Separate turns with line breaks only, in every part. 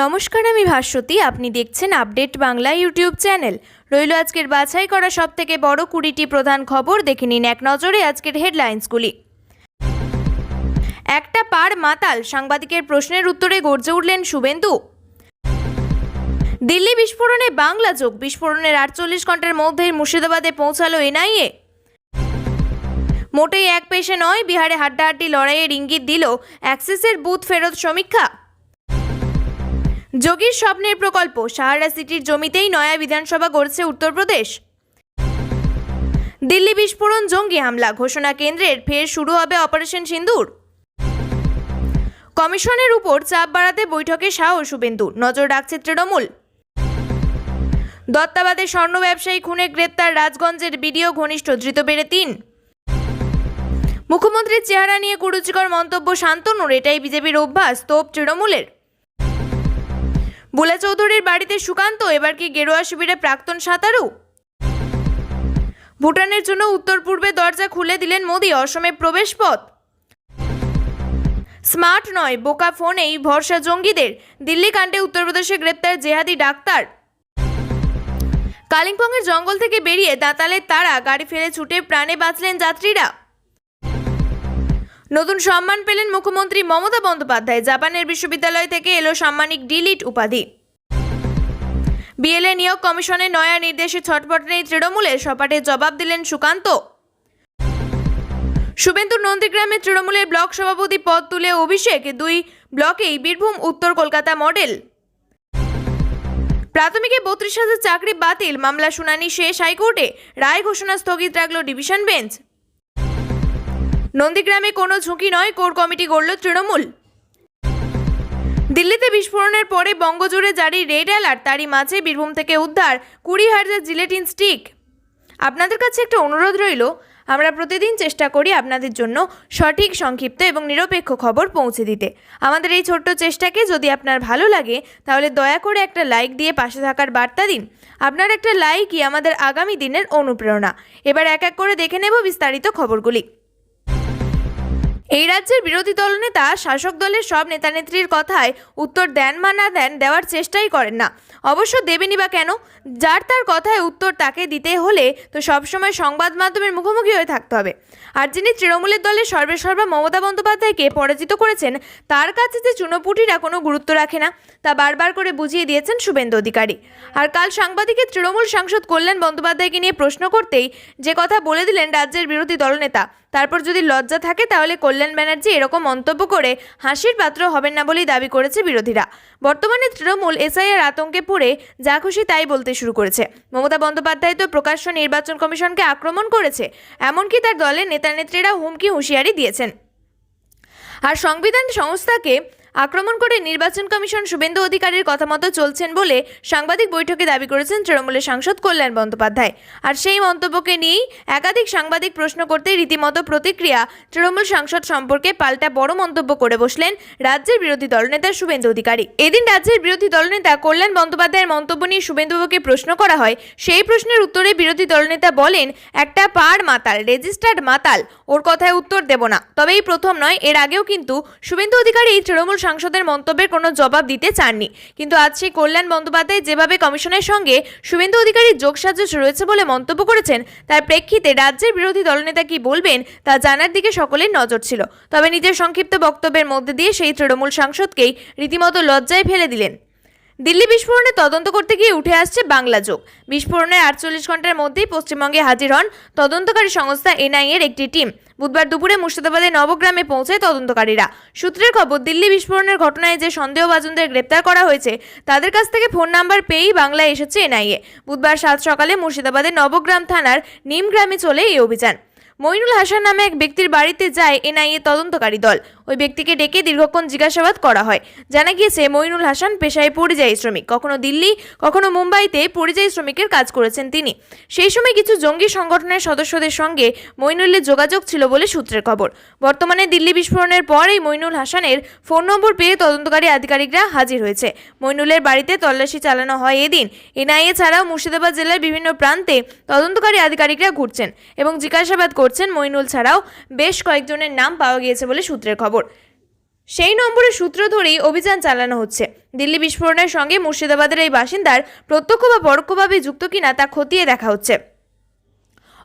নমস্কার, আমি ভাস্বতী। আপনি দেখছেন আপডেট বাংলা ইউটিউব চ্যানেল। রইল আজকের বাছাই করা সব থেকে বড় কুড়িটি প্রধান খবর। দেখে নিন এক নজরে আজকের হেডলাইন্সগুলি। একটা পার মাতাল সাংবাদিকের প্রশ্নের উত্তরে গর্জে উঠলেন শুভেন্দু। দিল্লি বিস্ফোরণে বাংলা যোগ। বিস্ফোরণের আটচল্লিশ ঘণ্টার মধ্যেই মুর্শিদাবাদে পৌঁছালো এনআইএ। মোটেই এক পেশে নয়, বিহারে হাড্ডাহাড্ডি লড়াইয়ের ইঙ্গিত দিল অ্যাক্সিসের বুথ ফেরত সমীক্ষা। যোগীর স্বপ্নের প্রকল্প সাহারা সিটির জমিতেই নয়া বিধানসভা গড়ছে উত্তরপ্রদেশ। দিল্লি বিস্ফোরণ, জঙ্গি হামলা, ঘোষণা কেন্দ্রের ফের শুরু হবে অপারেশন সিন্দুর। কমিশনের উপর চাপ বাড়াতে বৈঠকে শাহ শুভেন্দু, নজর রাখছে তৃণমূল। দত্তাবাদে স্বর্ণ ব্যবসায়ী খুনে গ্রেপ্তার, রাজগঞ্জের বিডিও ঘনিষ্ঠ, ধৃত বেড়ে তিন। মুখ্যমন্ত্রীর চেহারা নিয়ে কুরুচিকর মন্তব্য শান্তনুর, এটাই বিজেপির অভ্যাস, তোপ তৃণমূলের। বুলা চৌধুরীর বাড়িতে সুকান্ত, এবার কি গেরুয়া শিবিরে প্রাক্তন সাঁতারু? ভুটানের জন্য উত্তর পূর্বে দরজা খুলে দিলেন মোদি, অসমে প্রবেশ পথ স্মার্ট নয়, বোকা ফোনেই ভরসা জঙ্গিদের। দিল্লি কাণ্ডে উত্তরপ্রদেশে গ্রেপ্তার জেহাদি ডাক্তার। কালিম্পংয়ের জঙ্গল থেকে বেরিয়ে দাঁতালের তারা, গাড়ি ফেলে ছুটে প্রাণে বাঁচলেন যাত্রীরা। নতুন সম্মান পেলেন মুখ্যমন্ত্রী মমতা বন্দ্যোপাধ্যায়। জাপানের বিশ্ববিদ্যালয় থেকে এলো সাম্মানিক ডিলিট উপাধি। বিএলএ নিয়োগ কমিশনের নয়া নির্দেশে ছটপট নেই তৃণমূলের। সপাটে জবাব দিলেন সুকান্ত। শুভেন্দু নন্দীগ্রামে তৃণমূলের ব্লক সভাপতি পদ তুলে অভিষেক। দুই ব্লকেই বীরভূম, উত্তর কলকাতা মডেল। প্রাথমিকে বত্রিশ হাজার চাকরি বাতিল। মামলা শুনানি শেষ হাইকোর্টে। রায় ঘোষণা স্থগিত রাখল ডিভিশন বেঞ্চ। নন্দীগ্রামে কোনো ঝুঁকি নয়, কোর কমিটি গড়ল তৃণমূল। দিল্লিতে বিস্ফোরণের পরে বঙ্গজুড়ে জারি রেড অ্যালার্ট, তারই মাঝে বীরভূম থেকে উদ্ধার কুড়ি হাজার জিলেটিন স্টিক। আপনাদের কাছে একটা অনুরোধ রইল, আমরা প্রতিদিন চেষ্টা করি আপনাদের জন্য সঠিক, সংক্ষিপ্ত এবং নিরপেক্ষ খবর পৌঁছে দিতে। আমাদের এই ছোট্ট চেষ্টাকে যদি আপনার ভালো লাগে, তাহলে দয়া করে একটা লাইক দিয়ে পাশে থাকার বার্তা দিন। আপনার একটা লাইকই আমাদের আগামী দিনের অনুপ্রেরণা। এবার এক এক করে দেখে নেব বিস্তারিত খবরগুলি। এই রাজ্যের বিরোধী দলনেতা, শাসক দলের সব নেতানেত্রীর কথায় উত্তর দেন বা না দেন দেওয়ার চেষ্টাই করেন না। অবশ্য দেবেনি বা কেন? যার তার কথায় উত্তর তাকে দিতে হলে তো সবসময় সংবাদ মাধ্যমের মুখোমুখি হয়ে থাকতে হবে। আর যিনি তৃণমূলের দলের সর্বেসর্বা মমতা বন্দ্যোপাধ্যায়কে পরাজিত করেছেন, তার কাছে যে চুনোপুটিরা কোনো গুরুত্ব রাখে না, তা বারবার করে বুঝিয়ে দিয়েছেন শুভেন্দু অধিকারী। আর কাল সাংবাদিকের তৃণমূল সাংসদ কল্যাণ বন্দ্যোপাধ্যায়কে নিয়ে প্রশ্ন করতেই যে কথা বলে দিলেন রাজ্যের বিরোধী দলনেতা তারপর যদি লজ্জা থাকে তাহলে কল্যাণ ব্যানার্জি এরকম মন্তব্য করে হাসির পাত্র হবেন না বলেই দাবি করেছে বিরোধীরা। বর্তমানে তৃণমূল এসআইআর আতঙ্কে পড়ে যা খুশি তাই বলতে শুরু করেছে। মমতা বন্দ্যোপাধ্যায় তো প্রকাশ্য নির্বাচন কমিশনকে আক্রমণ করেছে, এমনকি তার দলের নেতানেত্রীরা হুমকি হুঁশিয়ারি দিয়েছেন। আর সংবিধান সংস্থাকে আক্রমণ করে নির্বাচন কমিশন শুভেন্দু অধিকারীর কথা মতো চলছেন বলে সাংবাদিক বৈঠকে দাবি করেছেন তৃণমূলের সাংসদ কল্যাণ বন্দ্যোপাধ্যায়। আর সেই মন্তব্যকে নিয়েই একাধিক সাংবাদিক প্রশ্ন করতেই রীতিমতো প্রতিক্রিয়া তৃণমূল সাংসদ সম্পর্কে পাল্টা বড় মন্তব্য করে বসলেন রাজ্যের বিরোধী দলনেতা শুভেন্দু অধিকারী। এদিন রাজ্যের বিরোধী দলনেতা কল্যাণ বন্দ্যোপাধ্যায়ের মন্তব্য নিয়ে শুভেন্দুবাবুকে প্রশ্ন করা হয়। সেই প্রশ্নের উত্তরে বিরোধী দলনেতা বলেন, একটা পাড় মাতাল, রেজিস্টার্ড মাতাল, ওর কথায় উত্তর দেব না। তবে এই প্রথম নয়, এর আগেও কিন্তু শুভেন্দু অধিকারী এই তৃণমূল সাংসদের মন্তব্যের কোনো জবাব দিতে চাননি। কিন্তু আজ সেই কল্যাণ বন্দ্যোপাধ্যায় যেভাবে কমিশনের সঙ্গে শুভেন্দু অধিকারীর যোগসাজস রয়েছে বলে মন্তব্য করেছেন, তার প্রেক্ষিতে রাজ্যের বিরোধী দলনেতা কি বলবেন তা জানার দিকে সকলের নজর ছিল। তবে নিজের সংক্ষিপ্ত বক্তব্যের মধ্যে দিয়ে সেই তৃণমূল সাংসদকেই রীতিমতো লজ্জায় ফেলে দিলেন। দিল্লি বিস্ফোরণে তদন্ত করতে গিয়ে উঠে আসছে বাংলা যোগ। বিস্ফোরণের আটচল্লিশ ঘণ্টার মধ্যেই পশ্চিমবঙ্গে হাজির হন তদন্তকারী সংস্থা এনআইএর একটি টিম। বুধবার দুপুরে মুর্শিদাবাদের নবগ্রামে পৌঁছায় তদন্তকারীরা। সূত্রের খবর, দিল্লি বিস্ফোরণের ঘটনায় যে সন্দেহভাজনদের গ্রেপ্তার করা হয়েছে, তাদের কাছ থেকে ফোন নাম্বার পেয়েই বাংলায় এসেছে এনআইএ। বুধবার সাত সকালে মুর্শিদাবাদের নবগ্রাম থানার নিমগ্রামে চলে এই অভিযান। মইনুল হাসান নামে এক ব্যক্তির বাড়িতে যায় এনআইএ তদন্তকারী দল। ওই ব্যক্তিকে ডেকে দীর্ঘক্ষণ জিজ্ঞাসাবাদ করা হয়। জানা গিয়েছে মইনুল হাসান পেশায় পরিযায়ী শ্রমিক। কখনো দিল্লি, কখনো মুম্বাইতে পরিযায়ী শ্রমিকের কাজ করেছেন তিনি। সেই সময় কিছু জঙ্গি সংগঠনের সদস্যদের সঙ্গে মইনুলের যোগাযোগ ছিল বলে সূত্রের খবর। বর্তমানে দিল্লি বিস্ফোরণের পর এই মইনুল হাসানের ফোন নম্বর পেয়ে তদন্তকারী আধিকারিকরা হাজির হয়েছে। মইনুলের বাড়িতে তল্লাশি চালানো হয় এদিন। এনআইএ ছাড়াও মুর্শিদাবাদ জেলার বিভিন্ন প্রান্তে তদন্তকারী আধিকারিকরা ঘুরছেন এবং জিজ্ঞাসাবাদ করছেন। মইনুল ছাড়াও বেশ কয়েকজনের নাম পাওয়া গিয়েছে বলে সূত্রের খবর। সেই নম্বরের সূত্র ধরেই অভিযান চালানো হচ্ছে। দিল্লি বিস্ফোরণের সঙ্গে মুর্শিদাবাদের এই বাসিন্দার প্রত্যক্ষ বা পরোক্ষভাবে যুক্ত কিনা তা খতিয়ে দেখা হচ্ছে।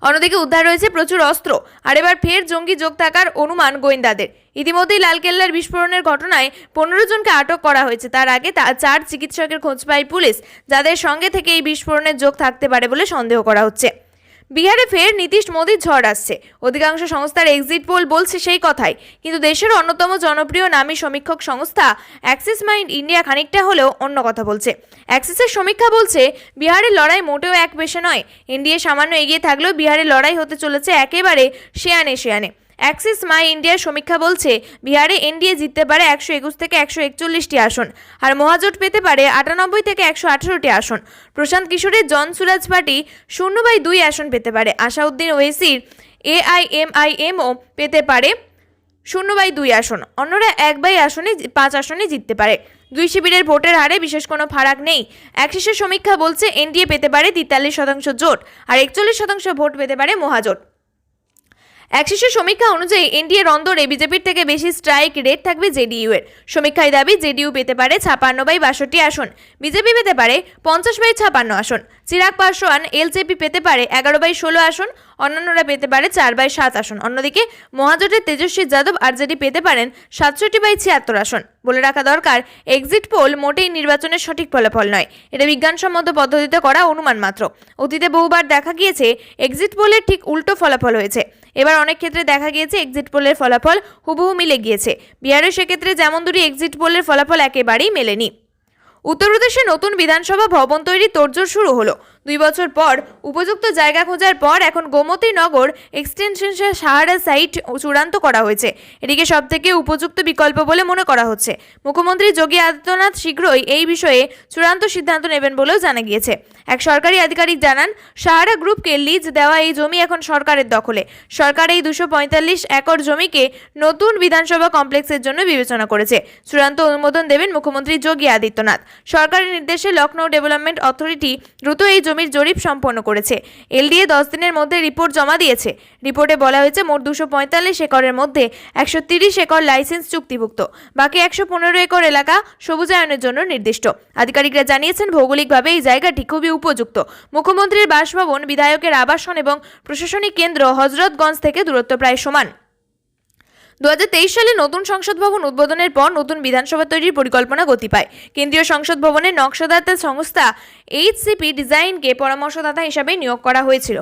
অন্যদিকে উদ্ধার রয়েছে প্রচুর অস্ত্র। আর এবার ফের জঙ্গি যোগ থাকার অনুমান গোয়েন্দাদের। ইতিমধ্যেই লালকেল্লার বিস্ফোরণের ঘটনায় পনেরো জনকে আটক করা হয়েছে। তার আগে তা চার চিকিৎসকের খোঁজ পায় পুলিশ, যাদের সঙ্গে থেকে এই বিস্ফোরণের যোগ থাকতে পারে বলে সন্দেহ করা হচ্ছে। বিহারে ফের নীতিশ মোদীর ঝড় আসছে। অধিকাংশ সংস্থার এক্সিট পোল বলছে সেই কথাই। কিন্তু দেশের অন্যতম জনপ্রিয় নামী সমীক্ষক সংস্থা অ্যাক্সিস মাইন্ড ইন্ডিয়া খানিকটা হলেও অন্য কথা বলছে। অ্যাক্সিসের সমীক্ষা বলছে, বিহারের লড়াই মোটেও এক বেশে নয়। এনডিএ সামান্য এগিয়ে থাকলেও বিহারের লড়াই হতে চলেছে একেবারে শেয়ানে শেয়ানে অ্যাক্সিস মাই ইন্ডিয়ার সমীক্ষা বলছে, বিহারে এনডিএ জিততে পারে একশো একুশ থেকে একশো একচল্লিশটি আসন আর মহাজোট পেতে পারে আটানব্বই থেকে একশো আঠারোটি আসন। প্রশান্ত কিশোরের জন সুরাজ পার্টি শূন্য বাই দুই আসন পেতে পারে। আসাউদ্দিন ওয়েসির এআইএমআইএমও পেতে পারে শূন্য বাই দুই আসন। অন্যরা এক বাই আসনে পাঁচ আসনে জিততে পারে। দুই শিবিরের ভোটের হারে বিশেষ কোনো ফারাক নেই। অ্যাক্সিসের সমীক্ষা বলছে, এনডিএ পেতে পারে তেতাল্লিশ শতাংশ জোট আর একচল্লিশ শতাংশ ভোট পেতে পারে মহাজোট। অ্যাক্সিসের সমীক্ষা অনুযায়ী এনডিএর অন্দরে বিজেপির থেকে বেশি স্ট্রাইক রেট থাকবে জেডিইউ এর। সমীক্ষায় দাবি, জেডিইউ পেতে পারে ছাপান্ন বাই বাষট্টি আসন। বিজেপি পেতে পারে পঞ্চাশ বাই ছাপান্ন আসন। চিরাগ পাসওয়ান এলজেপি পেতে পারে এগারো বাই ষোলো আসন। অন্যান্যরা পেতে পারে চার বাই সাত আসন। অন্যদিকে মহাজোটের তেজস্বী যাদব আরজেডি পেতে পারেন সাতষট্টি বাই ছিয়াত্তর আসন। বলে রাখা দরকার এক্সিট পোল মোটেই নির্বাচনের সঠিক ফলাফল নয়। এটা বিজ্ঞানসম্মত পদ্ধতিতে করা অনুমান মাত্র। অতীতে বহুবার দেখা গিয়েছে এক্সিট পোলের ঠিক উল্টো ফলাফল হয়েছে। এবার অনেক ক্ষেত্রে দেখা গিয়েছে এক্সিট পোলের ফলাফল হুবহু মিলে গিয়েছে। বিহারে সেক্ষেত্রে যেমন দুটি এক্সিট পোলের ফলাফল একেবারেই মেলেনি। উত্তরপ্রদেশে নতুন বিধানসভা ভবন তৈরি তোড়জোড় শুরু হলো। দুই বছর পর উপযুক্ত জায়গা খোঁজার পর এখন গোমতী নগর এক্সটেনশন সাহারা সাইট চূড়ান্ত করা হয়েছে। এটিকে সবথেকে উপযুক্ত বিকল্প বলে মনে করা হচ্ছে। মুখ্যমন্ত্রী যোগী আদিত্যনাথ শীঘ্রই এই বিষয়ে চূড়ান্ত সিদ্ধান্ত নেবেন বলেও জানা গিয়েছে। এক সরকারি আধিকারিক জানান, সাহারা গ্রুপকে লিজ দেওয়া এই জমি এখন সরকারের দখলে। সরকার এই দুশো একর জমিকে নতুন বিধানসভা কমপ্লেক্সের জন্য বিবেচনা করেছে। চূড়ান্ত অনুমোদন দেবেন মুখ্যমন্ত্রী যোগী আদিত্যনাথ। সরকারের নির্দেশে লখনৌ ডেভেলপমেন্ট অথরিটি দ্রুত এই জমির জরিপ সম্পন্ন করেছে। এলডিএ দশ দিনের মধ্যে রিপোর্ট জমা দিয়েছে। রিপোর্টে বলা হয়েছে, মোট দুশো পঁয়তাল্লিশ একরের মধ্যে একশো তিরিশ একর লাইসেন্স চুক্তিভুক্ত। বাকি একশো পনেরো একর এলাকা সবুজায়নের জন্য নির্দিষ্ট। আধিকারিকরা জানিয়েছেন, ভৌগোলিকভাবে এই জায়গাটি খুবই উপযুক্ত। মুখ্যমন্ত্রীর বাসভবন, বিধায়কের আবাসন এবং প্রশাসনিক কেন্দ্র হজরতগঞ্জ থেকে দূরত্ব প্রায় সমান। দু হাজার তেইশ সালে নতুন সংসদ ভবন উদ্বোধনের পর নতুন বিধানসভা তৈরির পরিকল্পনা গতি পায়। কেন্দ্রীয় সংসদ ভবনের নকশাদাতা সংস্থা এইচসিপি ডিজাইনকে পরামর্শদাতা হিসাবে নিয়োগ করা হয়েছিল।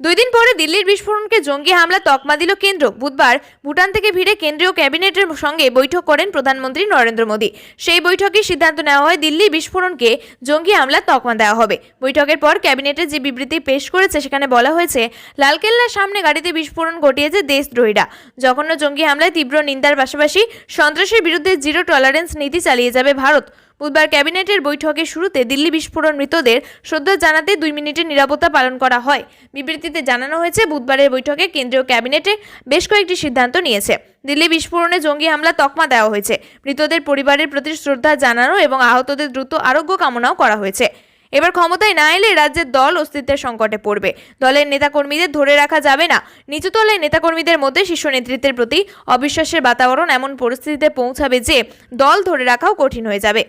দুই দিন পরে দিল্লির বিস্ফোরণকে জঙ্গি হামলা তকমা দিল কেন্দ্র। বুধবার ভুটান থেকে ভিড়ে কেন্দ্রীয় ক্যাবিনেটের সঙ্গে বৈঠক করেন প্রধানমন্ত্রী নরেন্দ্র মোদী। সেই বৈঠকে সিদ্ধান্ত নেওয়া হয় দিল্লি বিস্ফোরণকে জঙ্গি হামলা তকমা দেওয়া হবে। বৈঠকের পর ক্যাবিনেটের যে বিবৃতি পেশ করেছে, সেখানে বলা হয়েছে, লালকেল্লার সামনে গাড়িতে বিস্ফোরণ ঘটিয়েছে দেশদ্রোহীরা। জঘন্য জঙ্গি হামলায় তীব্র নিন্দার পাশাপাশি সন্ত্রাসের বিরুদ্ধে জিরো টলারেন্স নীতি চালিয়ে যাবে ভারত। বুধবার ক্যাবিনেটের বৈঠকের শুরুতে দিল্লি বিস্ফোরণ মৃতদের শ্রদ্ধা জানাতে দুই মিনিটের নিরাপত্তা পালন করা হয়। বিবৃতিতে জানানো হয়েছে, বুধবারের বৈঠকে কেন্দ্রীয় ক্যাবিনেটে বেশ কয়েকটি সিদ্ধান্ত নিয়েছে। দিল্লি বিস্ফোরণে জঙ্গি হামলা তকমা দেওয়া হয়েছে। মৃতদের পরিবারের প্রতি শ্রদ্ধা জানানো এবং আহতদের দ্রুত আরোগ্য কামনাও করা হয়েছে। এবার ক্ষমতায় না এলে রাজ্যের দল অস্তিত্বের সংকটে পড়বে। দলের নেতাকর্মীদের ধরে রাখা যাবে না। নিচুতলায় নেতাকর্মীদের মধ্যে শীর্ষ নেতৃত্বের প্রতি অবিশ্বাসের বাতাবরণ এমন পরিস্থিতিতে পৌঁছাবে যে দল ধরে রাখাও কঠিন হয়ে যাবে।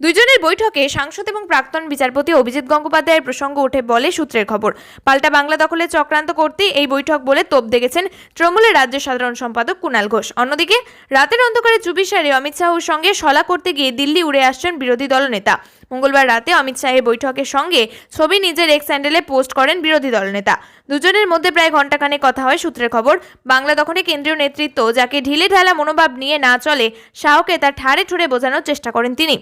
দুইজনের বৈঠকে সাংসদ এবং প্রাক্তন বিচারপতি অভিজিৎ গঙ্গোপাধ্যায়ের প্রসঙ্গ ওঠে বলে সূত্রের খবর। পাল্টা বাংলা দখলে চক্রান্ত করতে এই বৈঠক বলে তোপ দেখেছেন তৃণমূলের রাজ্য সাধারণ সম্পাদক কুণাল ঘোষ। অন্যদিকে, রাতের অন্ধকারে চুপিসারে অমিত শাহর সঙ্গে সলা করতে গিয়ে দিল্লি উড়ে আসছেন বিরোধী দলনেতা মঙ্গলবার রাতে অমিত শাহের বৈঠকের সঙ্গে ছবি নিজের এক্স স্যান্ডেলে পোস্ট করেন বিরোধী দলনেতা দুজনের মধ্যে প্রায় ঘণ্টাখানেক কথা হয় সূত্রের খবর। বাংলা দখলে কেন্দ্রীয় নেতৃত্ব যাকে ঢিলে ঢালা মনোভাব নিয়ে না চলে, শাহকে তার ঠাড়ে ঠুড়ে বোঝানোর চেষ্টা করেন তিনি।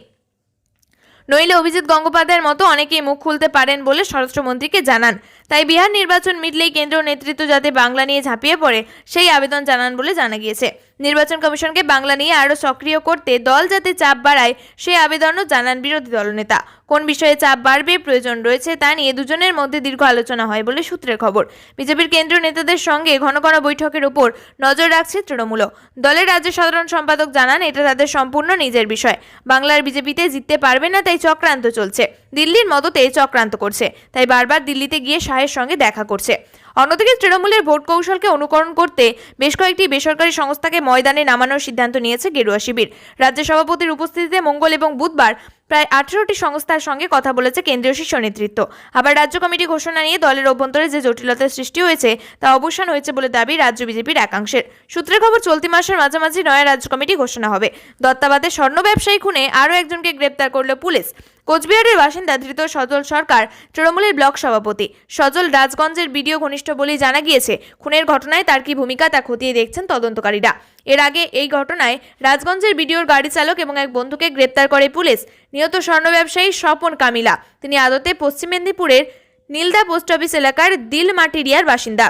নইলে অভিজিৎ গঙ্গোপাধ্যায়ের মতো অনেকেই মুখ খুলতে পারেন বলে স্বরাষ্ট্রমন্ত্রীকে জানান। তাই বিহার নির্বাচন মিটলেই কেন্দ্রীয় নেতৃত্ব যাতে বাংলা নিয়ে ঝাঁপিয়ে পড়ে, সেই আবেদন জানান বলে জানা গিয়েছে। নির্বাচন কমিশনকে বাংলা নিয়ে আরও সক্রিয় করতে দল যাতে চাপ বাড়ায়, সেই আবেদনও জানান বিরোধী দলনেতা। কোন বিষয়ে চাপ বাড়বে, প্রয়োজন রয়েছে তা নিয়ে দুজনের মধ্যে দীর্ঘ আলোচনা হয় বলে সূত্রের খবর। বিজেপির কেন্দ্রীয় নেতাদের সঙ্গে ঘন ঘন বৈঠকের উপর নজর রাখছে তৃণমূল দলের রাজ্য সাধারণ সম্পাদক জানান, এটা তাদের সম্পূর্ণ নিজের বিষয়। বাংলার বিজেপিতে জিততে পারবে না, তাই চক্রান্ত চলছে। দিল্লির মদতে চক্রান্ত করছে। তাই বারবার দিল্লিতে গিয়ে শাহের সঙ্গে দেখা করছে। অন্যদিকে তৃণমূলের ভোট কৌশলকে অনুকরণ করতে বেশ কয়েকটি বেসরকারি সংস্থাকে ময়দানে নামানোর সিদ্ধান্ত নিয়েছে গেরুয়া শিবির। রাজ্য সভাপতির উপস্থিতিতে মঙ্গল এবং বুধবার প্রায় আঠেরোটি সংস্থার সঙ্গে কথা বলেছে কেন্দ্রীয় শীর্ষ নেতৃত্ব। আবার রাজ্য কমিটি ঘোষণা নিয়ে দলের অভ্যন্তরে যে জটিলতার সৃষ্টি হয়েছে, তা অবসান হয়েছে বলে দাবি রাজ্য বিজেপির একাংশের। সূত্রের খবর, চলতি মাসের মাঝামাঝি নয়া রাজ্য কমিটি ঘোষণা হবে। দত্তাবাদে স্বর্ণ ব্যবসায়ী খুনে আরও একজনকে গ্রেপ্তার করল পুলিশ। কোচবিহারের বাসিন্দা ধৃত সজল সরকার, তৃণমূলের ব্লক সভাপতি। সজল রাজগঞ্জের বিডিও ঘনিষ্ঠ বলেই জানা গিয়েছে, খুনের ঘটনায় তার কি ভূমিকা তা খতিয়ে দেখছেন তদন্তকারীরা। এর আগে এই ঘটনায় রাজগঞ্জের বিডিওর গাড়ি চালক এবং এক বন্ধুকে গ্রেপ্তার করে পুলিশ। নিহত স্বর্ণ ব্যবসায়ী স্বপন কামিলা। তিনি আদতে পশ্চিম মেদিনীপুরের নীলদা পোস্ট অফিস এলাকার দিল মাটিরিয়ার বাসিন্দা।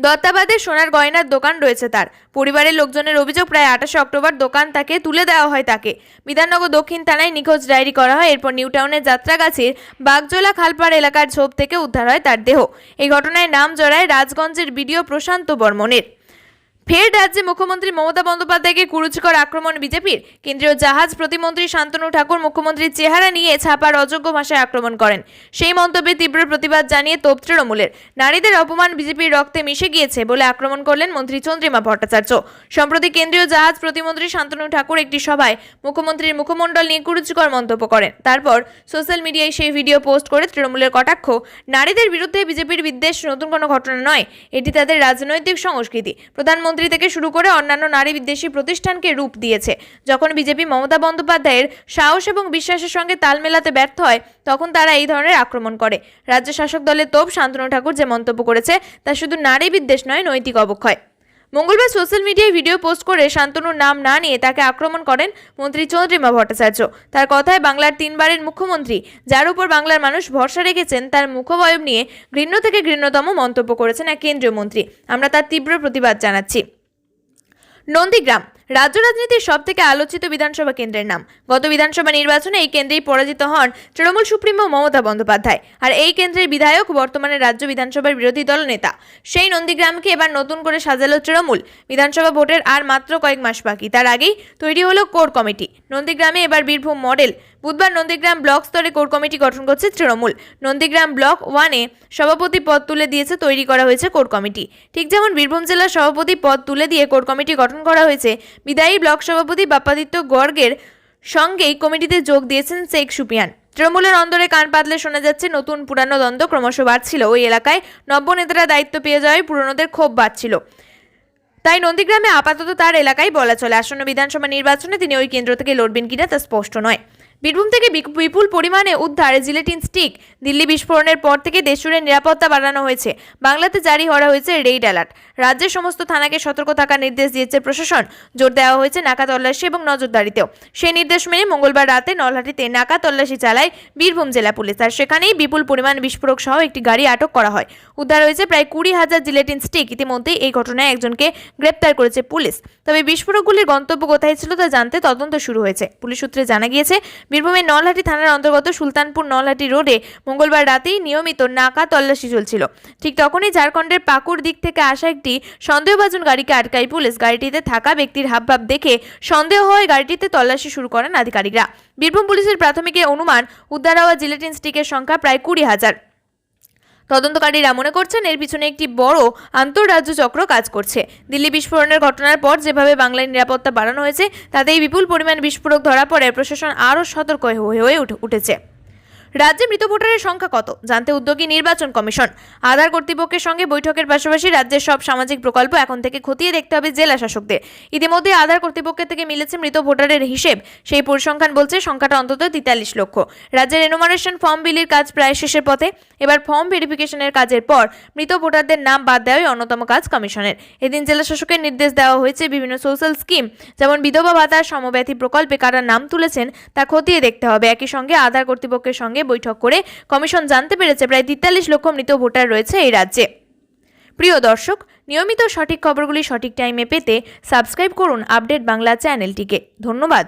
দত্তাবাদে সোনার গয়নার দোকান রয়েছে তার। পরিবারের লোকজনের অভিযোগ, প্রায় আঠাশে অক্টোবর দোকান তাকে তুলে দেওয়া হয় তাকে। বিধাননগর দক্ষিণ থানায় নিখোঁজ ডায়েরি করা হয়। এরপর নিউটাউনের যাত্রাগাছির বাগজোলা খালপাড় এলাকার ঝোপ থেকে উদ্ধার হয় তার দেহ। এই ঘটনায় নাম জড়ায় রাজগঞ্জের বিডিও প্রশান্ত বর্মনের। ফের রাজ্যে মুখ্যমন্ত্রী মমতা বন্দ্যোপাধ্যায়কে কুরুচিকর আক্রমণ বিজেপির। কেন্দ্রীয় জাহাজ প্রতিমন্ত্রী শান্তনু ঠাকুর মুখ্যমন্ত্রীর চেহারা নিয়ে ছাপার অযোগ্য ভাষায় আক্রমণ করেন। সেই মন্তব্যে তীব্র প্রতিবাদ জানিয়ে তোপ তৃণমূলের নারীদের অপমান বিজেপির রক্তে মিশে গিয়েছে বলে আক্রমণ করলেন মন্ত্রী চন্দ্রিমা ভট্টাচার্য। সম্প্রতি কেন্দ্রীয় জাহাজ প্রতিমন্ত্রী শান্তনু ঠাকুর একটি সভায় মুখ্যমন্ত্রীর মুখমণ্ডল নিয়ে কুরুচিকর মন্তব্য করেন। তারপর সোশ্যাল মিডিয়ায় সেই ভিডিও পোস্ট করে তৃণমূলের কটাক্ষ, নারীদের বিরুদ্ধে বিজেপির বিদ্বেষ নতুন কোনো ঘটনা নয়, এটি তাদের রাজনৈতিক সংস্কৃতি। প্রধানমন্ত্রী থেকে শুরু করে অন্যান্য নারী বিদ্বেষী প্রতিষ্ঠানকে রূপ দিয়েছে। যখন বিজেপি মমতা বন্দ্যোপাধ্যায়ের সাহস এবং বিশ্বাসের সঙ্গে তাল মেলাতে ব্যর্থ হয়, তখন তারা এই ধরনের আক্রমণ করে। রাজ্য শাসক দলের তোপ শান্তনু ঠাকুর যে মন্তব্য করেছে, তা শুধু নারী বিদ্বেষ নয়, নৈতিক অবক্ষয়। মঙ্গলবার সোশ্যাল মিডিয়ায় ভিডিও পোস্ট করে শান্তনুর নাম না নিয়ে তাকে আক্রমণ করেন মন্ত্রী চৌধুরীমা ভট্টাচার্য। তার কথায় বাংলার তিনবারের মুখ্যমন্ত্রী, যার উপর বাংলার মানুষ ভরসা রেখেছেন, তার মুখবয়ব নিয়ে ঘৃণ্য থেকে ঘৃণ্যতম মন্তব্য করেছেন এক কেন্দ্রীয় মন্ত্রী। আমরা তার তীব্র প্রতিবাদ জানাচ্ছি। নন্দীগ্রাম রাজ্য রাজনীতির সব থেকে আলোচিত বিধানসভা কেন্দ্রের নাম। গত বিধানসভা নির্বাচনে এই কেন্দ্রেই পরাজিত হন তৃণমূল সুপ্রিমো মমতা বন্দ্যোপাধ্যায়। আর এই কেন্দ্রের বিধায়ক বর্তমানে রাজ্য বিধানসভার বিরোধী দল নেতা। সেই নন্দীগ্রামকে এবার নতুন করে সাজালো তৃণমূল। বিধানসভা ভোটের আর মাত্র কয়েক মাস বাকি। তার আগেই তৈরি হলো কোর কমিটি। নন্দীগ্রামে এবার বীরভূম মডেল। বুধবার নন্দীগ্রাম ব্লক স্তরে কোর কমিটি গঠন করছে তৃণমূল। নন্দীগ্রাম ব্লক ওয়ানে সভাপতি পদ তুলে দিয়েছে, তৈরি করা হয়েছে কোর কমিটি। ঠিক যেমন বীরভূম জেলার সভাপতি পদ তুলে দিয়ে কোর কমিটি গঠন করা হয়েছে বিদায়ী ব্লক সভাপতি বাপ্পাদিত্য গর্গের সঙ্গেই কমিটিতে যোগ দিয়েছেন শেখ সুপিয়ান। তৃণমূলের অন্দরে কান পাতলে শোনা যাচ্ছে, নতুন পুরানো দ্বন্দ্ব ক্রমশ বাড়ছিল। ওই এলাকায় নব্য নেতারা দায়িত্ব পেয়ে যাওয়ায় পুরনোদের ক্ষোভ বাড়ছিল। তাই নন্দীগ্রামে আপাতত তার এলাকায় বলা চলে। আসন্ন বিধানসভা নির্বাচনে তিনি ওই কেন্দ্র থেকে লড়বেন কিনা তা স্পষ্ট নয়। বীরভূম থেকে বিপুল পরিমাণে উদ্ধার, জিলেটিন স্টিক দিল্লি বিস্ফোরণের পর থেকে দেশজুড়ে নিরাপত্তা বাড়ানো হয়েছে। বাংলাতে জারি করা হয়েছে রেড অ্যালার্ট। রাজ্যের সমস্ত থানাকে সতর্ক থাকার নির্দেশ দিয়েছে প্রশাসন। জোর দেওয়া হয়েছে নাকা তল্লাশি এবং নজরদারিতেও। সেই নির্দেশ মেনে মঙ্গলবার রাতে নলহাটিতে নাকা তল্লাশি চালায় বীরভূম জেলা পুলিশ। আর সেখানেই বিপুল পরিমাণ বিস্ফোরক সহ একটি গাড়ি আটক করা হয়। উদ্ধার হয়েছে প্রায় কুড়ি হাজার জিলেটিন স্টিক। ইতিমধ্যেই এই ঘটনায় একজনকে গ্রেপ্তার করেছে পুলিশ। তবে বিস্ফোরকগুলির গন্তব্য কোথায় ছিল তা জানতে তদন্ত শুরু হয়েছে। পুলিশ সূত্রে জানা গিয়েছে বীরভূমের নলহাটি থানার অন্তর্গত সুলতানপুর নলহাটি রোডে মঙ্গলবার রাতেই নিয়মিত নাকা তল্লাশি চলছিল। ঠিক তখনই ঝাড়খণ্ডের পাকুর দিক থেকে আসা একটি সন্দেহভাজন গাড়িকে আটকায় পুলিশ। গাড়িটিতে থাকা ব্যক্তির হাবভাব দেখে সন্দেহ হয় গাড়িটিতে তল্লাশি শুরু করেন আধিকারিকরা। বীরভূম পুলিশের প্রাথমিক অনুমান উদ্ধার হওয়া জিলেটিন স্টিকের সংখ্যা প্রায় কুড়ি হাজার। তদন্তকারীরা মনে করছেন এর পিছনে একটি বড় আন্তঃরাজ্য চক্র কাজ করছে। দিল্লি বিস্ফোরণের ঘটনার পর যেভাবে বাংলায় নিরাপত্তা বাড়ানো হয়েছে, তাতেই বিপুল পরিমাণ বিস্ফোরক ধরা পড়ে, প্রশাসন আরও সতর্ক হয়ে উঠে- উঠেছে। রাজ্যে মৃত ভোটারের সংখ্যা কত? জানতে উদ্যোগী নির্বাচন কমিশন। আধার কর্তৃপক্ষের সঙ্গে বৈঠকের পাশাপাশি রাজ্যের সব সামাজিক প্রকল্প এখন থেকে খতিয়ে দেখতে হবে জেলা শাসকদের। ইতিমধ্যে আধার কর্তৃপক্ষের থেকে মিলেছে মৃত ভোটারের হিসেব। সেই পরিসংখ্যান বলছে সংখ্যাটা অন্তত তেতাল্লিশ লক্ষ। রাজ্যের এনুমারেশন ফর্ম বিলির কাজ প্রায় শেষের পথে। এবার ফর্ম ভেরিফিকেশনের কাজের পর মৃত ভোটারদের নাম বাদ দেওয়াই অন্যতম কাজ কমিশনের। এদিন জেলা শাসকের নির্দেশ দেওয়া হয়েছে বিভিন্ন সোশ্যাল স্কিম যেমন বিধবা ভাতা, সমব্যথী প্রকল্পে কারা নাম তুলেছেন তা খতিয়ে দেখতে হবে। একই সঙ্গে আধার কর্তৃপক্ষের সঙ্গে বৈঠক করে কমিশন জানতে পেরেছে, প্রায় তেতাল্লিশ লক্ষ মৃত ভোটার রয়েছে এই রাজ্যে। প্রিয় দর্শক, নিয়মিত সঠিক খবরগুলি সঠিক টাইমে পেতে সাবস্ক্রাইব করুন আপডেট বাংলা চ্যানেলটিকে ধন্যবাদ।